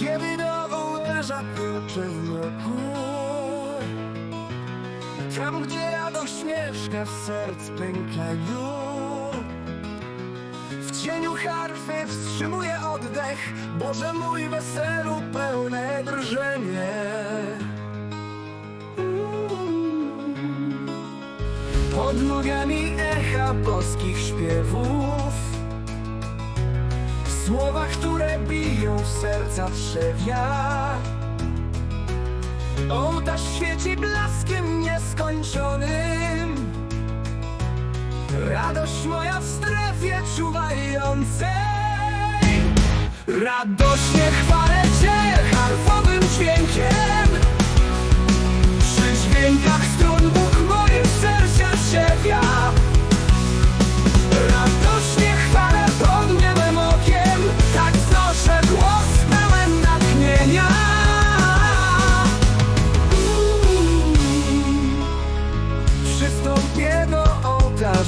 Ciebie do ołtarza klucze w mroku. Tam, gdzie radość mieszka w serc pękaniu W cieniu harfy wstrzymuję oddech. Boże mój weselu pełne drżenie. Pod nogami echa boskich śpiewów Słowa, które biją w serca trzewia Ołtarz świeci blaskiem nieskończonym. Radość moja w strefie czuwającej. Radośnie chwalę Cię harfowym dźwiękiem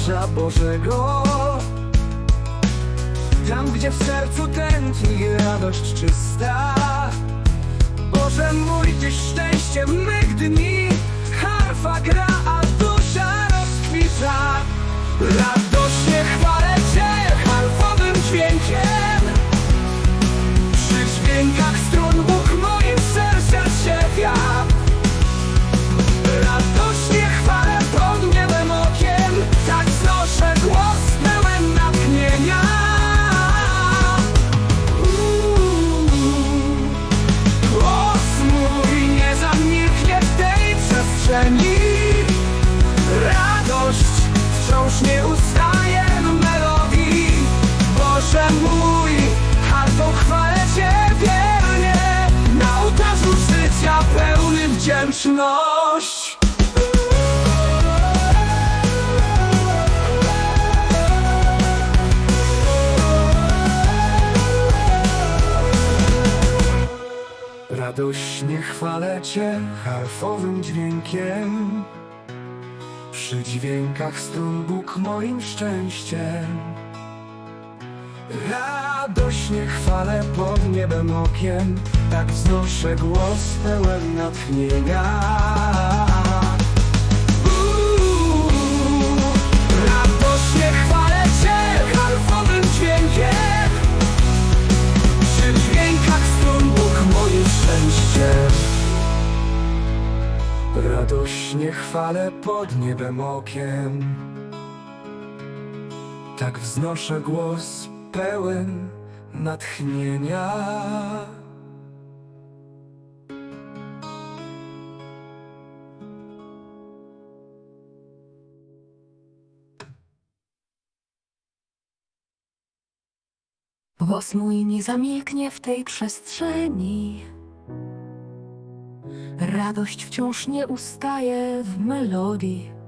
ołtarza Bożego. Tam, gdzie w sercu tętni radość czysta. Boże mój, Tyś szczęście mych dni. Harfa gra, a dusza rozkwita. Radośnie chwalę Cię harfowym dźwiękiem wdzięczność Radośnie chwalę Cię harfowym dźwiękiem. Przy dźwiękach strun Bóg moim szczęściem Radośnie chwalę pod niebem okiem Tak wznoszę głos pełen natchnienia. Radośnie chwalę pod niebem okiem. Tak wznoszę głos pełen natchnienia Głos mój nie zamilknie w tej przestrzeni. Radość wciąż nie ustaje w melodii.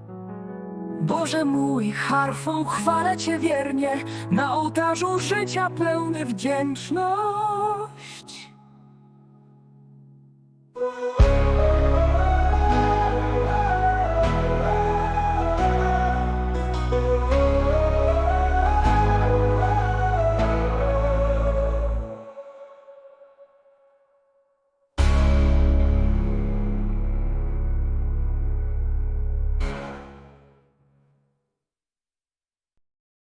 Boże mój, harfą chwalę Cię wiernie, na ołtarzu życia pełny wdzięczność.